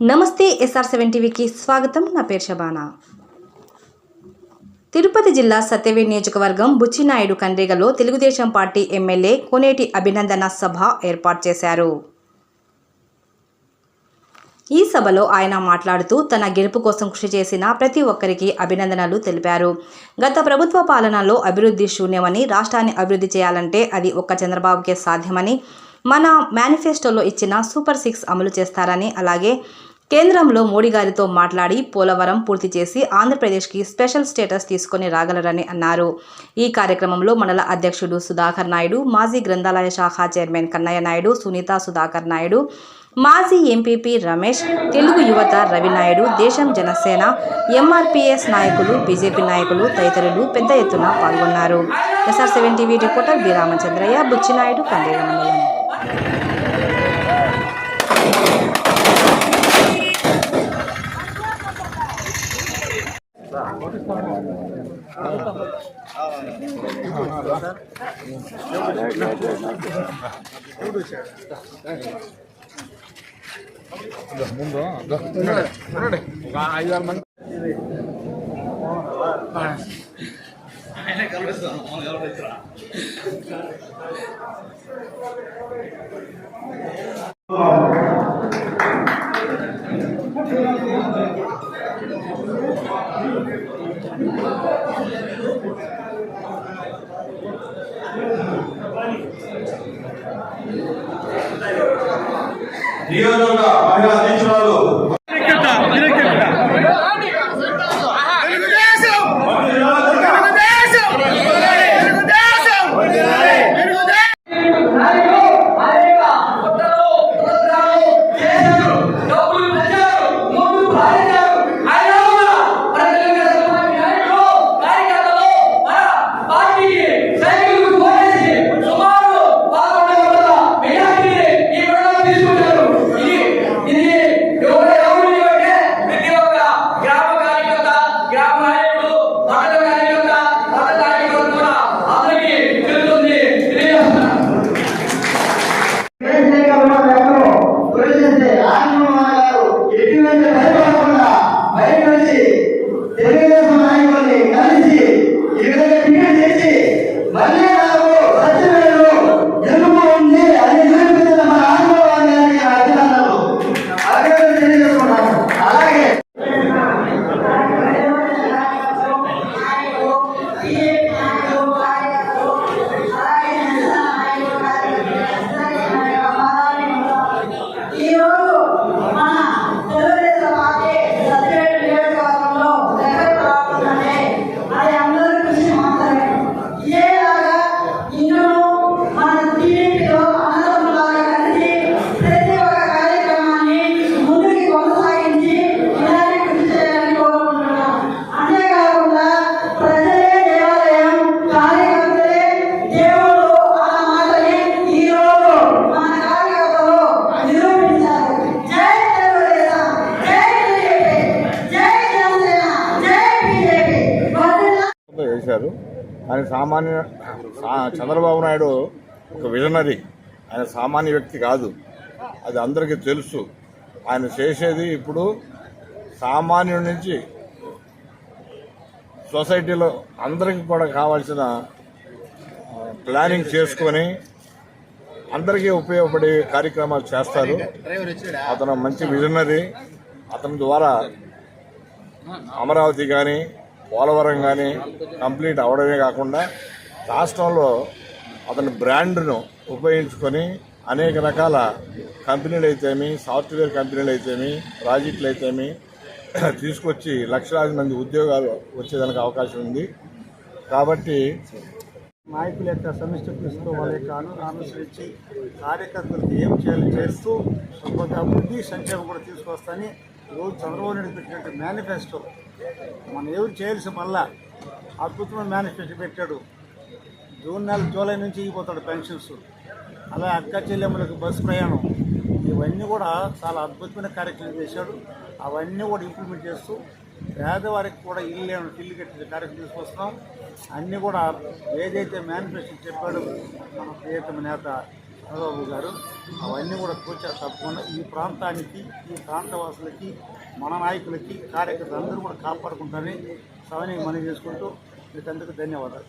నమస్తే SR seven టీవీకి స్వాగతం. నా పేరు షబానా తిరుపతి జిల్లా సత్యవే నియోజకవర్గం బుచ్చినాయుడు కండ్రిగలో తెలుగుదేశం పార్టీ ఎమ్మెల్యే కోనేటి అభినందన సభ ఏర్పాటు చేశారు. ఈ సభలో ఆయన మాట్లాడుతూ తన గెలుపు కోసం కృషి చేసిన ప్రతి ఒక్కరికి అభినందనలు తెలిపారు. గత ప్రభుత్వ పాలనలో అభివృద్ధి శూన్యమని రాష్ట్రాన్ని అభివృద్ధి చేయాలంటే అది ఒక్క చంద్రబాబుకే సాధ్యమని మన మేనిఫెస్టోలో ఇచ్చిన సూపర్ సిక్స్ అమలు చేస్తారని అలాగే కేంద్రంలో మోడీ గారితో మాట్లాడి పోలవరం పూర్తి చేసి ఆంధ్రప్రదేశ్కి స్పెషల్ స్టేటస్ తీసుకొని రాగలరని అన్నారు. ఈ కార్యక్రమంలో మండల అధ్యక్షుడు సుధాకర్ నాయుడు మాజీ గ్రంథాలయ శాఖ చైర్మన్ కన్నయ్య నాయుడు సునీత సుధాకర్ నాయుడు మాజీ ఎంపీపీ రమేష్ తెలుగు యువత రవినాయుడు దేశం జనసేన ఎంఆర్పీఎస్ నాయకులు బీజేపీ నాయకులు తదితరులు పెద్ద ఎత్తున పాల్గొన్నారు. SR seven TV reporter B Ramachandraiah Buchinaidu కండేగ మండలం ముందు చూడండి ఒక ఐదారు మంది నియోజకవర్గ మహిళా చేశారు. ఆయన సామాన్య చంద్రబాబు నాయుడు ఒక విజనరీ. ఆయన సామాన్య వ్యక్తి కాదు. అది అందరికీ తెలుసు. ఆయన చేసేది ఇప్పుడు సామాన్యుడి నుంచి సొసైటీలో అందరికీ కూడా కావాల్సిన ప్లానింగ్ చేసుకొని అందరికీ ఉపయోగపడే కార్యక్రమాలు చేస్తారు. అతను మంచి విజనరీ. అతని ద్వారా అమరావతి కానీ పోలవరం కానీ కంప్లీట్ అవడమే కాకుండా రాష్ట్రంలో అతని బ్రాండ్ను ఉపయోగించుకొని అనేక రకాల కంపెనీలు అయితేమి సాఫ్ట్వేర్ కంపెనీలు అయితేమి ప్రాజెక్టులు అయితేమి తీసుకొచ్చి లక్షలాది మంది ఉద్యోగాలు వచ్చేదానికి అవకాశం ఉంది. కాబట్టి నాయకుల యొక్క సమిష్టి కృషితో వాళ్ళ యొక్క అనుసరించి కార్యకర్తలకు ఏం చేయాలి చేస్తూ కొంత అభివృద్ధి సంక్షేమం కూడా తీసుకొస్తాని ఈరోజు చంద్రబాబు నాయుడు పెట్టినట్టు మేనిఫెస్టో మనం ఎవరు చేయాల్సి మళ్ళా అద్భుతమైన మేనిఫెస్టో పెట్టాడు. జూన్ నెల జూలై నుంచి ఇగిపోతాడు పెన్షన్స్. అలా అక్క చెల్లెమ్మలకు బస్సు ప్రయాణం. ఇవన్నీ కూడా చాలా అద్భుతమైన కార్యక్రమం చేశాడు. అవన్నీ కూడా ఇంప్లిమెంట్ చేస్తూ పేదవారికి కూడా ఇల్లు లేని ఇల్లు కట్టిన కార్యక్రమం తీసుకొస్తున్నాం. అన్నీ కూడా ఏదైతే మేనిఫెస్టో చెప్పాడో మన ప్రియతమ నేత చంద్రబాబు గారు అవన్నీ కూడా కూర్చో తప్పకుండా ఈ ప్రాంతానికి ఈ ప్రాంతవాసులకి మన నాయకులకి కార్యకర్తలు అందరూ కూడా కాపాడుకుంటారని సవని మనం చేసుకుంటూ మీకందరికీ ధన్యవాదాలు.